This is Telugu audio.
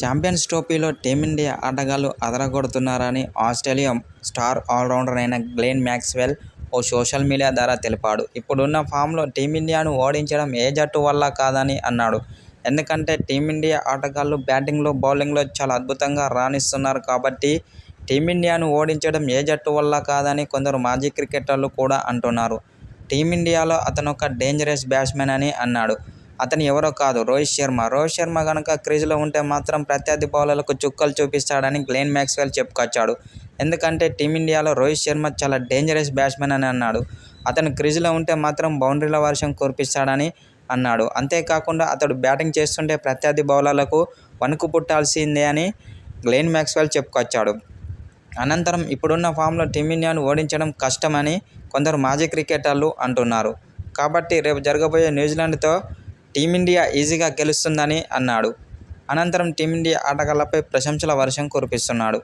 ఛాంపియన్స్ ట్రోఫీలో టీమిండియా ఆటగాళ్ళు అదరగొడుతున్నారని ఆస్ట్రేలియా స్టార్ ఆల్రౌండర్ అయిన గ్లెన్ మ్యాక్స్వెల్ ఓ సోషల్ మీడియా ద్వారా తెలిపాడు. ఇప్పుడున్న ఫామ్లో టీమిండియాను ఓడించడం ఏ జట్టు వల్ల కాదని అన్నాడు. ఎందుకంటే టీమిండియా ఆటగాళ్ళు బ్యాటింగ్లో, బౌలింగ్లో చాలా అద్భుతంగా రాణిస్తున్నారు కాబట్టి టీమిండియాను ఓడించడం ఏ జట్టు వల్ల కాదని కొందరు మాజీ క్రికెటర్లు కూడా అంటున్నారు. టీమిండియాలో అతనొక డేంజరస్ బ్యాట్స్మెన్ అని అన్నాడు. అతను ఎవరో కాదు రోహిత్ శర్మ. రోహిత్ శర్మ కనుక క్రీజులో ఉంటే మాత్రం ప్రత్యర్థి బౌలర్లకు చుక్కలు చూపిస్తాడని గ్లెన్ మ్యాక్స్వెల్ చెప్పుకొచ్చాడు. ఎందుకంటే టీమిండియాలో రోహిత్ శర్మ చాలా డేంజరస్ బ్యాట్స్మెన్ అని అన్నాడు. అతను క్రీజులో ఉంటే మాత్రం బౌండరీల వర్షం కురిపిస్తాడని అన్నాడు. అంతేకాకుండా అతడు బ్యాటింగ్ చేస్తుంటే ప్రత్యర్థి బౌలర్లకు వణుకు పుట్టాల్సిందే అని గ్లెన్ మ్యాక్స్వెల్ చెప్పుకొచ్చాడు. అనంతరం ఇప్పుడున్న ఫామ్లో టీమిండియాను ఓడించడం కష్టమని కొందరు మాజీ క్రికెటర్లు అంటున్నారు. కాబట్టి రేపు జరగబోయే న్యూజిలాండ్తో టీమిండియా ఈజీగా గెలుస్తుందని అన్నాడు. అనంతరం టీమిండియా ఆటగాళ్ళపై ప్రశంసల వర్షం కురిపిస్తున్నాడు.